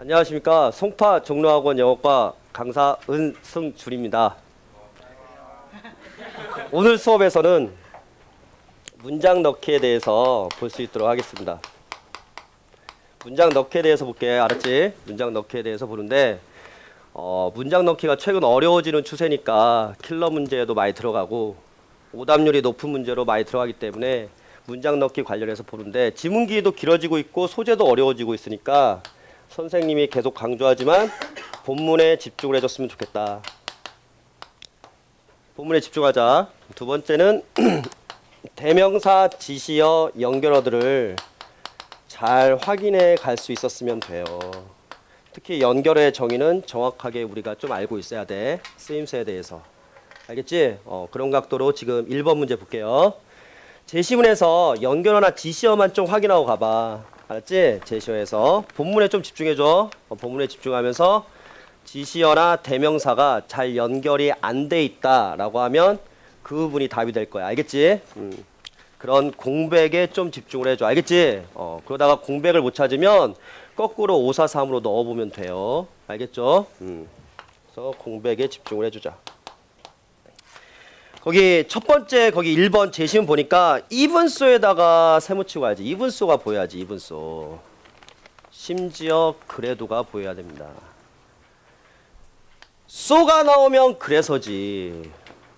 안녕하십니까 송파 종로학원 영어과 강사 은승줄입니다. 오늘 수업에서는 문장 넣기에 대해서 볼 수 있도록 하겠습니다. 문장 넣기에 대해서 볼게 알았지? 문장 넣기에 대해서 보는데 어, 문장 넣기가 최근 어려워지는 추세니까 킬러 문제도 많이 들어가고 오답률이 높은 문제로 많이 들어가기 때문에 문장 넣기 관련해서 보는데 지문기도 길어지고 있고 소재도 어려워지고 있으니까 선생님이 계속 강조하지만 본문에 집중을 해줬으면 좋겠다. 본문에 집중하자. 두 번째는 대명사, 지시어, 연결어들을 잘 확인해 갈 수 있었으면 돼요. 특히 연결의 정의는 정확하게 우리가 좀 알고 있어야 돼. 쓰임새에 대해서. 알겠지? 어, 그런 각도로 지금 1번 문제 볼게요. 제시문에서 연결어나 지시어만 좀 확인하고 가봐. 알았지? 제시어에서. 본문에 좀 집중해줘. 어, 본문에 집중하면서 지시어나 대명사가 잘 연결이 안 돼 있다라고 하면 그 부분이 답이 될 거야. 알겠지? 음. 그런 공백에 좀 집중을 해줘. 알겠지? 어, 그러다가 공백을 못 찾으면 거꾸로 543으로 넣어보면 돼요. 알겠죠? 음. 그래서 공백에 집중을 해주자. 거기 첫 번째 거기 1번 제시문 보니까 이분수에다가 세모치고 가야지. 이분수가 보여야지. 이분수. 심지어 그래도가 보여야 됩니다. 쏘가 나오면 그래서지.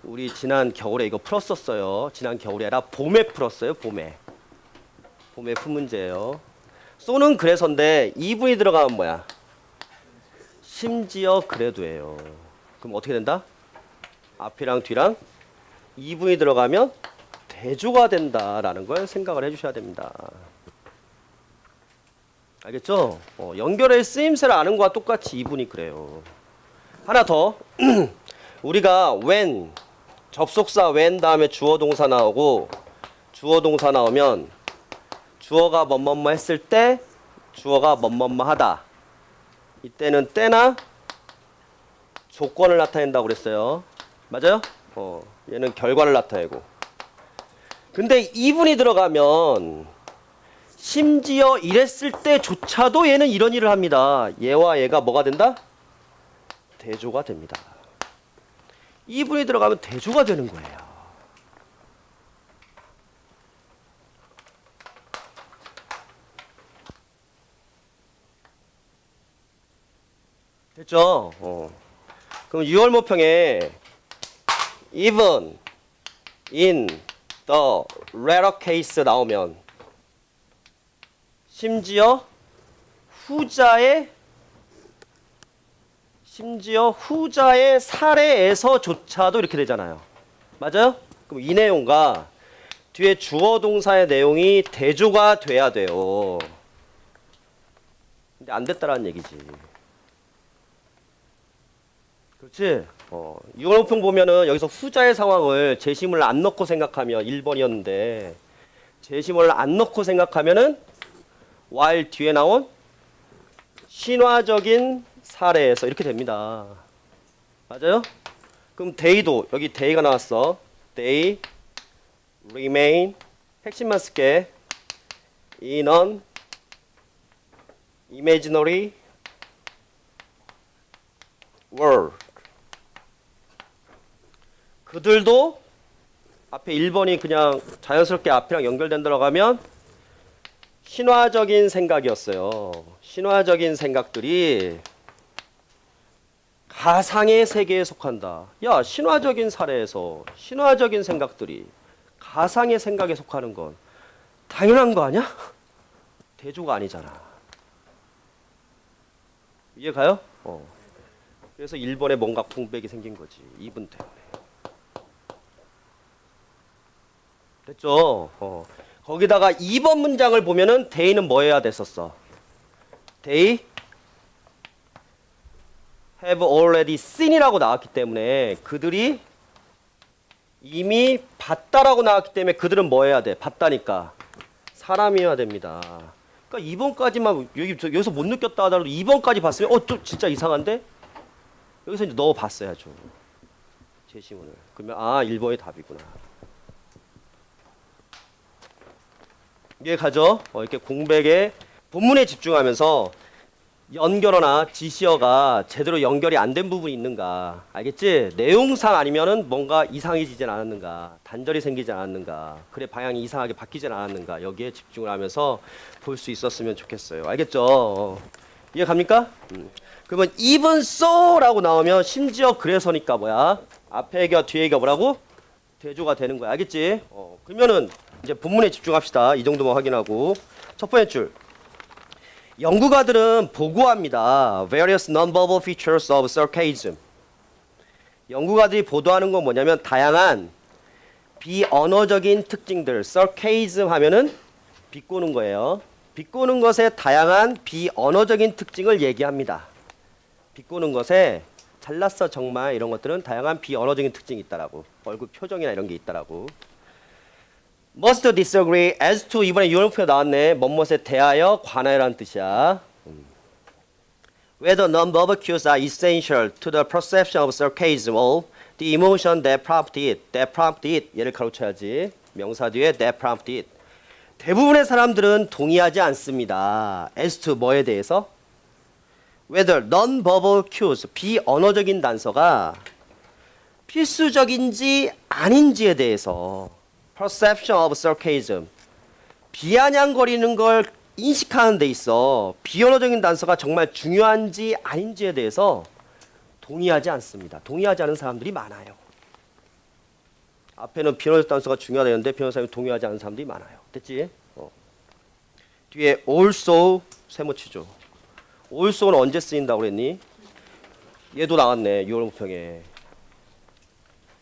우리 지난 겨울에 이거 풀었었어요. 지난 겨울이 아니라 봄에 풀었어요. 봄에. 봄에 푼 문제예요. 쏘는 그래서인데 이분이 들어가면 뭐야? 심지어 그래도예요. 그럼 어떻게 된다? 앞이랑 뒤랑 이분이 들어가면 대조가 된다라는 걸 생각을 해주셔야 됩니다. 알겠죠? 어, 연결의 쓰임새를 아는 거와 똑같이 이분이 그래요. 하나 더 우리가 when 접속사 when 다음에 주어 동사 나오고 주어 동사 나오면 주어가 뭐뭐뭐 했을 때 주어가 뭐뭐뭐 하다 이때는 때나 조건을 나타낸다고 그랬어요 맞아요? 어 얘는 결과를 나타내고 근데 이분이 들어가면 심지어 이랬을 때조차도 얘는 이런 일을 합니다 얘와 얘가 뭐가 된다? 대조가 됩니다 이분이 들어가면 대조가 되는 거예요. 됐죠? 어. 그럼 6월 모평에 even in the rare case 나오면 심지어 후자의 심지어 후자의 사례에서조차도 이렇게 되잖아요. 맞아요? 그럼 이 내용과 뒤에 주어 동사의 내용이 대조가 돼야 돼요. 근데 안 됐다라는 얘기지. 그렇지? 어, 유언호평 보면은 여기서 후자의 상황을 제시문을 안 넣고 생각하면 1번이었는데 제시문을 안 넣고 생각하면은 while 뒤에 나온 신화적인 사례에서 이렇게 됩니다. 맞아요? 그럼 day도 여기 day가 나왔어. day remain 핵심만 쓸게. in an imaginary world. 그들도 앞에 1번이 그냥 자연스럽게 앞이랑 연결된다고 하면 신화적인 생각이었어요. 신화적인 생각들이 가상의 세계에 속한다. 야, 신화적인 사례에서 신화적인 생각들이 가상의 생각에 속하는 건 당연한 거 아니야? 대조가 아니잖아. 이해 가요? 어. 그래서 일본에 뭔가 공백이 생긴 거지. 이분 때문에. 됐죠? 어. 거기다가 2번 문장을 보면은 데이는 뭐 해야 됐었어? 데이 have already seen이라고 나왔기 때문에 그들이 이미 봤다라고 나왔기 때문에 그들은 뭐 해야 돼? 봤다니까 사람이어야 됩니다. 그러니까 2번까지만 여기 저- 여기서 못 느꼈다 하더라도 2번까지 봤으면 어 좀 진짜 이상한데 여기서 이제 넣어 봤어야죠. 제시문을 그러면 아 1번이 답이구나. 이해 가죠? 어, 이렇게 공백에 본문에 집중하면서 연결어나 지시어가 제대로 연결이 안 된 부분이 있는가 알겠지? 내용상 아니면은 뭔가 이상해지진 않았는가 단절이 생기지 않았는가 그래 방향이 이상하게 바뀌진 않았는가 여기에 집중을 하면서 볼 수 있었으면 좋겠어요 알겠죠? 어. 이해 갑니까? 음. 그러면 even so라고 나오면 심지어 그래서니까 뭐야 앞에 겨 뒤에 겨 뭐라고? 대조가 되는 거야 알겠지? 어. 그러면은 이제 본문에 집중합시다 이 정도만 확인하고 첫 번째 줄 연구가들은 보고합니다. Various non-verbal features of sarcasm. 연구가들이 보도하는 건 뭐냐면 다양한 비언어적인 특징들. sarcasm 하면은 비꼬는 거예요. 비꼬는 것의 다양한 비언어적인 특징을 얘기합니다. 비꼬는 것에 잘났어 정말 이런 것들은 다양한 비언어적인 특징이 있다라고. 얼굴 표정이나 이런 게 있다라고. Must disagree as to 이번에 유언표가 나왔네. 뭐뭇에 대하여 관하여라는 뜻이야. 음. Whether non-verbal cues are essential to the perception of sarcasm or the emotion that prompted it. that prompted it. 얘를 가로쳐야지. 명사 뒤에 that prompted it. 대부분의 사람들은 동의하지 않습니다. as to 뭐에 대해서? whether non-verbal cues, 비언어적인 단서가 필수적인지 아닌지에 대해서 perception of sarcasm 비아냥거리는 걸 인식하는 데 있어 비언어적인 단서가 정말 중요한지 아닌지에 대해서 동의하지 않습니다. 동의하지 않은 사람들이 많아요. 앞에는 비언어적 단서가 중요하다는데 비언어사람이 동의하지 않는 사람들이 많아요. 됐지? 어. 뒤에 also 세모치죠. also는 언제 쓰인다고 그랬니? 얘도 나왔네. 6월 무평에.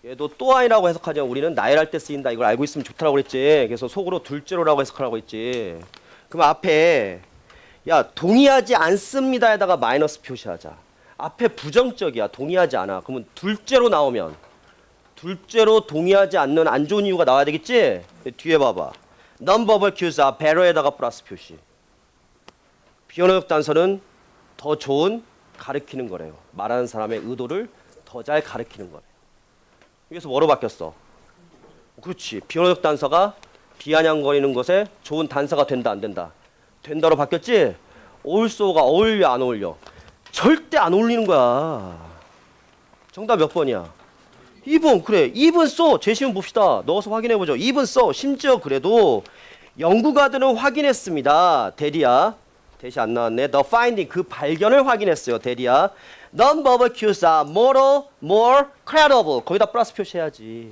얘도 또한이라고 해석하지만 우리는 나열할 때 쓰인다. 이걸 알고 있으면 좋다라고 그랬지. 그래서 속으로 둘째로라고 해석하라고 했지. 그럼 앞에 야 동의하지 않습니다에다가 마이너스 표시하자. 앞에 부정적이야. 동의하지 않아. 그러면 둘째로 나오면 둘째로 동의하지 않는 안 좋은 이유가 나와야 되겠지? 뒤에 봐봐. cues are better에다가 플러스 표시. 비언어적 단서는 더 좋은 가르키는 거래요. 말하는 사람의 의도를 더 잘 가르키는 거래요 여기서 뭐로 바뀌었어? 그렇지. 비언어적 단서가 비아냥거리는 것에 좋은 단서가 된다 안 된다. 된다로 바뀌었지? 올소가 어울려 안 어울려? 절대 안 어울리는 거야. 정답 몇 번이야? 2번 그래 2번 써 제시문 봅시다 넣어서 확인해 보죠 2번 써 심지어 그래도 연구가들은 확인했습니다 대리야 대시 안 나왔네 the finding 그 발견을 확인했어요 대리야 non-verbal cues are more more credible. 거기다 플러스 표시해야지.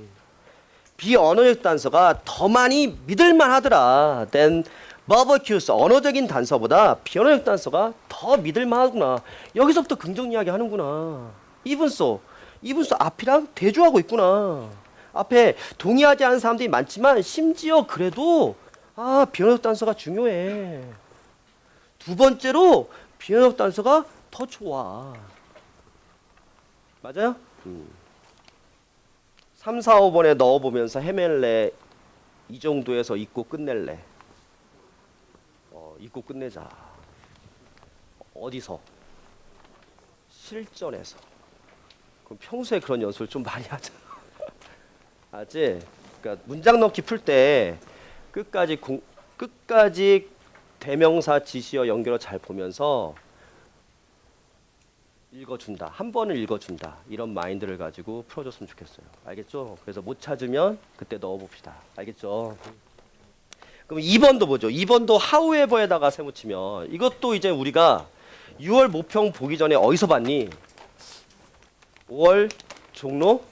비언어적 단서가 더 많이 믿을만 하더라. Than verbal cues 언어적인 단서보다 비언어적 단서가 더 믿을만 하구나. 여기서부터 긍정 이야기 하는구나. 이분소 이분소 앞이랑 대조하고 있구나. 앞에 동의하지 않는 사람들이 많지만 심지어 그래도 아 비언어적 단서가 중요해. 두 번째로 비언어적 단서가 더 좋아 맞아요? 음. 3, 4, 5번에 넣어보면서 헤맬래 이 정도에서 읽고 끝낼래 어, 읽고 끝내자 어디서? 실전에서 그럼 평소에 그런 연습을 좀 많이 하자 알지? 그러니까 문장 넣기 풀 때 끝까지 공, 끝까지 대명사 지시어 연결어 잘 보면서 읽어준다. 한 번을 읽어준다. 이런 마인드를 가지고 풀어줬으면 좋겠어요. 알겠죠? 그래서 못 찾으면 그때 넣어봅시다. 알겠죠? 그럼 2번도 보죠. 2번도 however에다가 세묻히면 이것도 이제 우리가 6월 모평 보기 전에 어디서 봤니? 5월 종로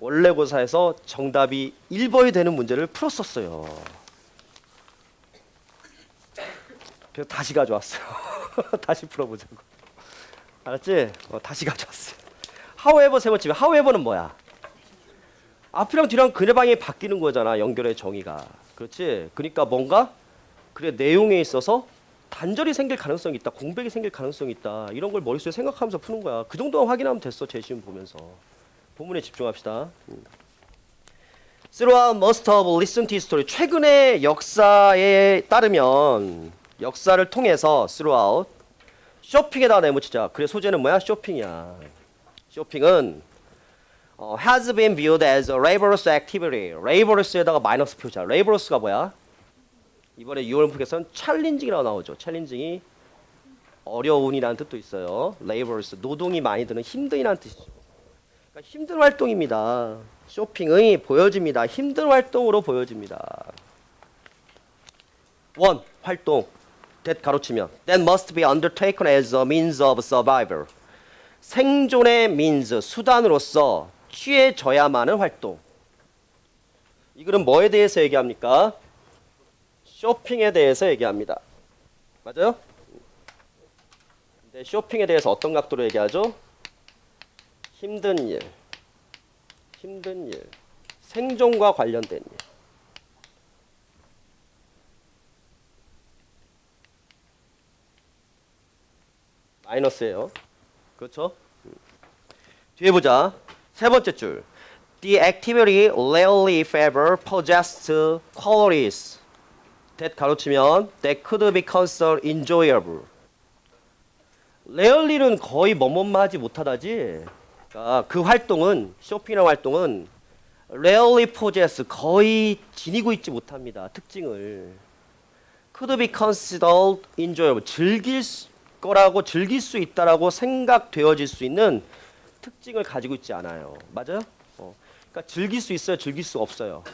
원래고사에서 정답이 1번이 되는 문제를 풀었었어요. 그래서 다시 가져왔어요. 다시 풀어보자고. 알았지? 어, 다시 가져왔어요. however 세 번째. however는 뭐야? 앞이랑 뒤랑 그래방이 바뀌는 거잖아. 연결의 정의가. 그렇지? 그러니까 뭔가 그래 내용에 있어서 단절이 생길 가능성이 있다. 공백이 생길 가능성이 있다. 이런 걸 머릿속에 생각하면서 푸는 거야. 그 정도만 확인하면 됐어. 제시문 보면서. 본문에 집중합시다. 음. Throughout most of recent history. 최근의 역사에 따르면 역사를 통해서 throughout 쇼핑에다 내묻히자. 그래 소재는 뭐야? 쇼핑이야. 쇼핑은 어, has been viewed as a laborious activity. laborious에다가 마이너스 표자. laborious가 뭐야? 이번에 6월 문표에서는 챌린징이라고 나오죠. 챌린징이 어려운이라는 뜻도 있어요. labors 노동이 많이 드는 힘든이라는 뜻이죠. 그러니까 힘든 활동입니다. 쇼핑이 보여집니다. 힘든 활동으로 보여집니다. 원 활동 that 가로치면 that must be undertaken as a means of survival 생존의 means 수단으로서 취해져야만은 활동 이 글은 뭐에 대해서 얘기합니까? 쇼핑에 대해서 얘기합니다. 맞아요? 근데 쇼핑에 대해서 어떤 각도로 얘기하죠? 힘든 일, 힘든 일, 생존과 관련된 일. 마이너스예요. 그렇죠? 음. 뒤에 보자. 세 번째 줄. The activity rarely favor possessed qualities that 가로치면 that could be considered enjoyable. rarely는 거의 뭐뭐하지 못하다지. 그러니까 그 활동은 쇼핑이라는 활동은 rarely possess 거의 지니고 있지 못합니다. 특징을 could be considered enjoyable 즐길 수- 거라고 즐길 수 있다라고 생각되어질 수 있는 특징을 가지고 있지 않아요. 맞아요? 어. 그러니까 즐길 수 있어요, 즐길 수 없어요.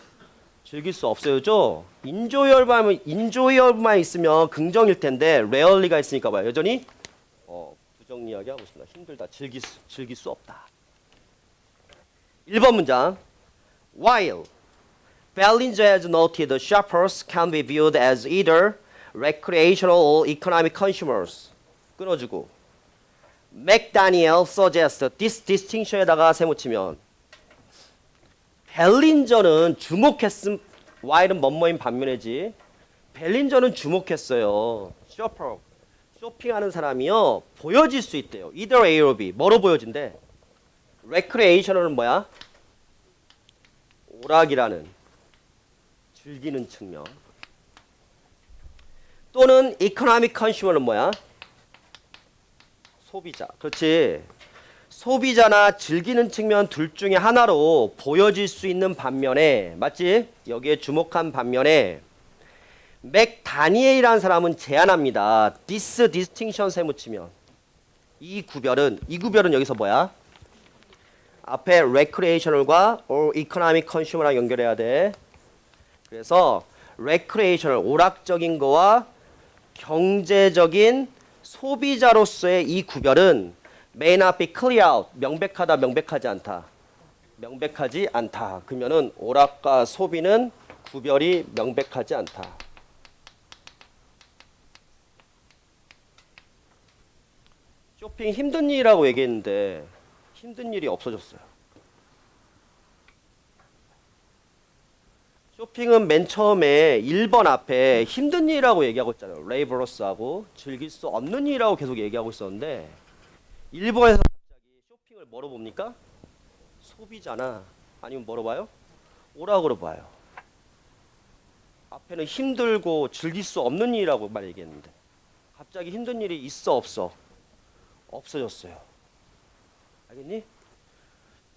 즐길 수 없어요죠. 인조열만 인조열만 있으면 긍정일 텐데 레얼리가 있으니까 봐요. 여전히 어, 부정 이야기하고 있습니다. 힘들다. 즐길 수, 즐길 수 없다. 1번 문장. While Ballinger has noted shoppers can be viewed as either recreational or economic consumers. 끊어주고 맥다니엘 suggest this distinction에다가 세모치면 벨린저는 주목했음 와일은 뭐뭐인 반면에지 벨린저는 주목했어요. 쇼퍼 쇼핑하는 사람이요 보여질 수 있대요. Either A or 뭐로 보여진대? Recreational은 뭐야? 오락이라는 즐기는 측면. 또는 economic consumer는 뭐야 소비자. 그렇지. 소비자나 즐기는 측면 둘 중에 하나로 보여질 수 있는 반면에 맞지? 여기에 주목한 반면에 맥 다니엘이라는 사람은 제안합니다. this distinction 세무치면 이 구별은 이 구별은 여기서 뭐야? 앞에 recreational과 or economic consumer랑 연결해야 돼. 그래서 recreational 오락적인 거와 경제적인 소비자로서의 이 구별은 may not be clear out 명백하다 명백하지 않다. 명백하지 않다. 그러면은 오락과 소비는 구별이 명백하지 않다. 쇼핑 힘든 일이라고 얘기했는데 힘든 일이 없어졌어요 쇼핑은 맨 처음에 1번 앞에 힘든 일이라고 얘기하고 있잖아요. 레이버러스하고 즐길 수 없는 일이라고 계속 얘기하고 있었는데 1번에서 갑자기 쇼핑을 뭐로 봅니까? 소비자나 아니면 뭐로 봐요? 오락으로 봐요. 앞에는 힘들고 즐길 수 없는 일이라고 말 얘기했는데 갑자기 힘든 일이 있어 없어? 없어졌어요. 알겠니?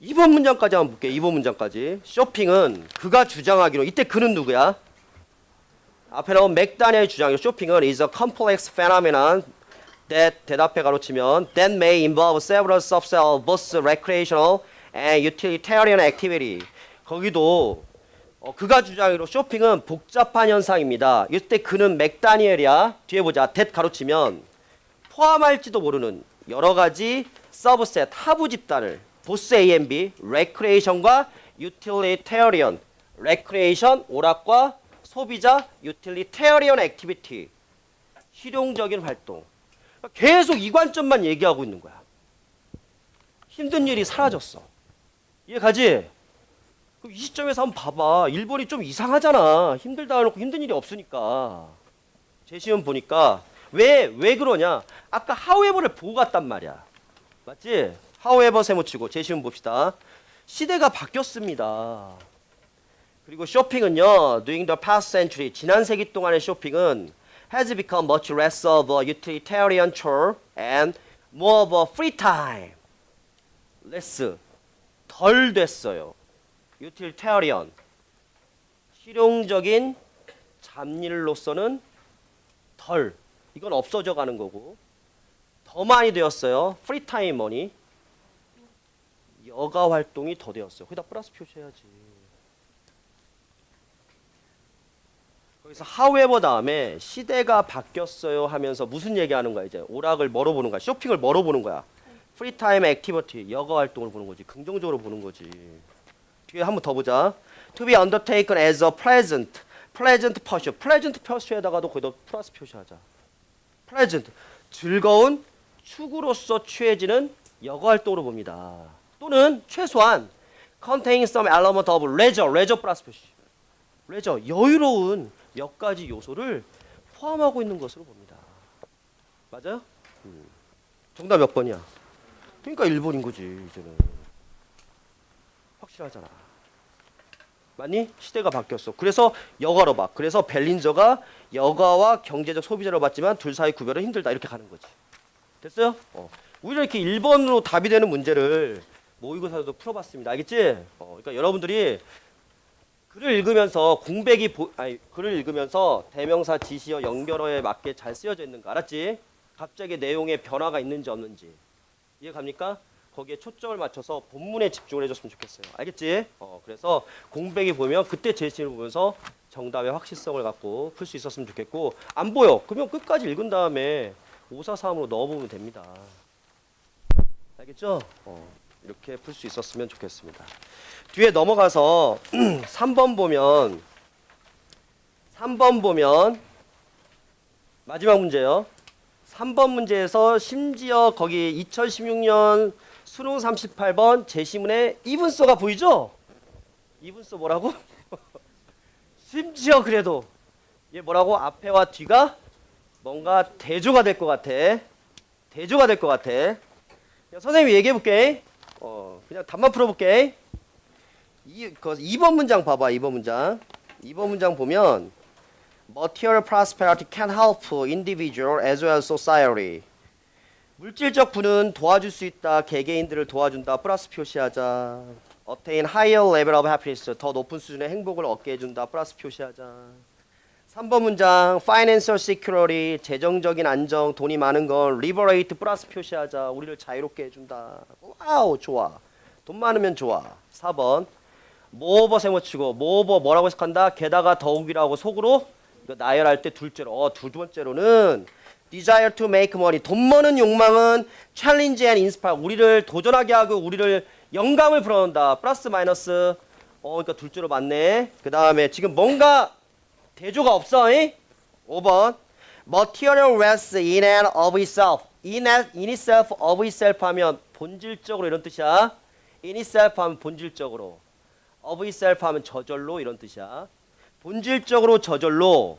2번 문장까지 한번 볼게요. 2번 문장까지. 쇼핑은 그가 주장하기로 이때 그는 누구야? 앞에 나온 맥다니엘 주장이 쇼핑은 is a complex phenomenon that 대답해 가로치면 that may involve several subsets of both recreational and utilitarian activity. 거기도 어, 그가 주장하기로 쇼핑은 복잡한 현상입니다. 이때 그는 맥다니엘이야. 뒤에 보자. that 가로치면 포함할지도 모르는 여러 가지 서브셋 하부 집단을 보스 A and B, 레크레이션과 유틸리테리언, 레크레이션 오락과 소비자 유틸리테리언 액티비티 실용적인 활동 계속 이 관점만 얘기하고 있는 거야. 힘든 일이 사라졌어. 이해 가지? 그럼 이 시점에서 한번 봐봐. 일본이 좀 이상하잖아. 힘들다 해놓고 힘든 일이 없으니까. 제시험 보니까 왜 왜 그러냐? 아까 하우에버를 보고 갔단 말이야. 맞지? 하우에버 세모치고 제시험 봅시다. 시대가 바뀌었습니다. 그리고 쇼핑은요, during the past century, 지난 세기 동안의 쇼핑은 has become much less of a utilitarian chore and more of a free time. less, 덜 됐어요. utilitarian, 실용적인 잡일로서는 덜. 이건 없어져 가는 거고. 더 많이 되었어요. 프리타임 머니. 여가 활동이 더 되었어요. 거기다 플러스 표시해야지. 거기서 however 다음에 시대가 바뀌었어요 하면서 무슨 얘기하는 거야 이제? 오락을 뭐로 보는 거야? 쇼핑을 뭐로 보는 거야? 프리타임 액티비티 여가 활동을 보는 거지. 긍정적으로 보는 거지. 뒤에 한번 더 보자. To be undertaken as a pleasant pleasant pursuit. pleasant pursuit에다가도 거기다 플러스 표시하자. pleasant 즐거운 축으로서 취해지는 여가 활동으로 봅니다 또는 최소한 contain some element of leisure leisure 플러스 표시 레저 여유로운 몇 가지 요소를 포함하고 있는 것으로 봅니다. 맞아요? 음. 정답 몇 번이야? 그러니까 1번인 거지 이제는 확실하잖아. 맞니? 시대가 바뀌었어. 그래서 여가로 봐. 그래서 벨린저가 여가와 경제적 소비자로 봤지만 둘 사이 구별은 힘들다 이렇게 가는 거지. 됐어요? 어. 오히려 이렇게 1번으로 답이 되는 문제를 모의고사에도 풀어봤습니다. 알겠지? 어, 그러니까 여러분들이 글을 읽으면서 공백이 보, 아니 글을 읽으면서 대명사 지시어 연결어에 맞게 잘 쓰여져 있는 거 알았지? 갑자기 내용에 변화가 있는지 없는지 이해 갑니까? 거기에 초점을 맞춰서 본문에 집중을 해줬으면 좋겠어요. 알겠지? 어 그래서 공백이 보면 그때 제시를 보면서 정답의 확실성을 갖고 풀 수 있었으면 좋겠고 안 보여. 그러면 끝까지 읽은 다음에 543으로 넣어보면 됩니다. 알겠죠? 어, 이렇게 풀 수 있었으면 좋겠습니다. 뒤에 넘어가서 3번 보면 3번 보면 마지막 문제요. 3번 문제에서 심지어 거기 2016년 수능 38번 제시문에 이분소가 보이죠? 이분소 뭐라고? 심지어 그래도 얘 뭐라고 앞에와 뒤가 뭔가 대조가 될 것 같아. 대조가 될 것 같아. 선생님이 얘기해 볼게. 어, 그냥 답만 풀어 볼게. 이, 그 2번 문장 봐봐. 2번 문장. 2번 문장 보면 material prosperity can help individual as well as society. 물질적 부는 도와줄 수 있다. 개개인들을 도와준다. 플러스 표시하자. attain higher level of happiness. 더 높은 수준의 행복을 얻게 해준다. 플러스 표시하자. 3번 문장 financial security 재정적인 안정 돈이 많은 건 liberate 플러스 표시하자 우리를 자유롭게 해준다 와우 좋아 돈 많으면 좋아 4번 모어버 세모치고 모어버 뭐라고 해석한다 게다가 더욱이라고 속으로 이거 나열할 때 둘째로 어, 두 번째로는 desire to make money 돈 버는 욕망은 challenge and inspire 우리를 도전하게 하고 우리를 영감을 불어넣는다 플러스 마이너스 어 그러니까 둘째로 맞네 그 다음에 지금 뭔가 대조가 없어. 이? 5번. Material rests in and of itself. In, in itself, of itself 하면 본질적으로 이런 뜻이야. In itself 하면 본질적으로. of itself 하면 저절로 이런 뜻이야. 본질적으로 저절로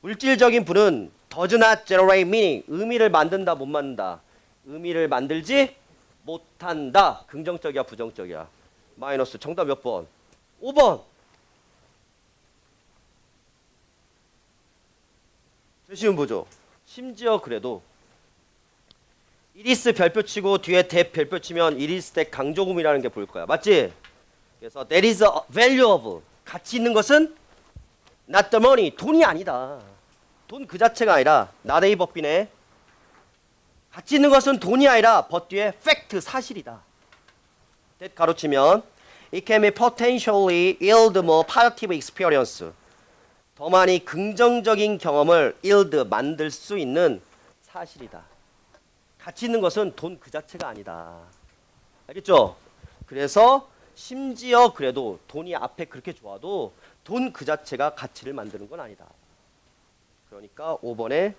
물질적인 부는 does not generate meaning. 의미를 만든다 못 만든다. 의미를 만들지 못한다. 긍정적이야 부정적이야. 마이너스 정답 몇 번? 5번. 제시문 보죠. 심지어 그래도 이리스 별표 치고 뒤에 대 별표 치면 이리스 대 강조금이라는 게 보일 거야. 맞지? 그래서 there is a value of 가치 있는 것은 not the money 돈이 아니다. 돈 그 자체가 아니라 나데이 법비네. 가치 있는 것은 돈이 아니라 벗 뒤에 fact 사실이다. that 가로치면 it can be potentially yield more positive experience. 더 많이 긍정적인 경험을 yield 만들 수 있는 사실이다. 가치 있는 것은 돈 그 자체가 아니다. 알겠죠? 그래서 심지어 그래도 돈이 앞에 그렇게 좋아도 돈 그 자체가 가치를 만드는 건 아니다. 그러니까 5번에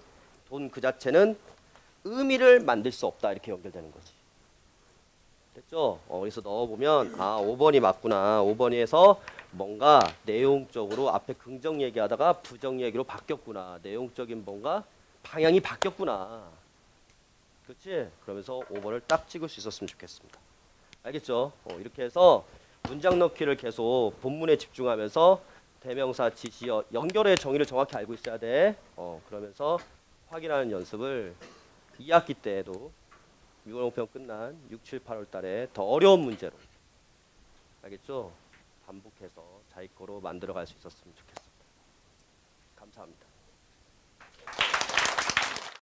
돈 그 자체는 의미를 만들 수 없다 이렇게 연결되는 거지. 됐죠? 어, 그래서 넣어보면 아 5번이 맞구나. 5번에서 뭔가 내용적으로 앞에 긍정 얘기하다가 부정 얘기로 바뀌었구나. 내용적인 뭔가 방향이 바뀌었구나. 그렇지? 그러면서 5번을 딱 찍을 수 있었으면 좋겠습니다. 알겠죠? 어, 이렇게 해서 문장 넣기를 계속 본문에 집중하면서 대명사 지시어 연결의 정의를 정확히 알고 있어야 돼. 어, 그러면서 확인하는 연습을 2학기 때에도 6월 목표 끝난 6, 7, 8월 달에 더 어려운 문제로 알겠죠? 반복해서 자기 거로 만들어 갈 수 있었으면 좋겠습니다. 감사합니다.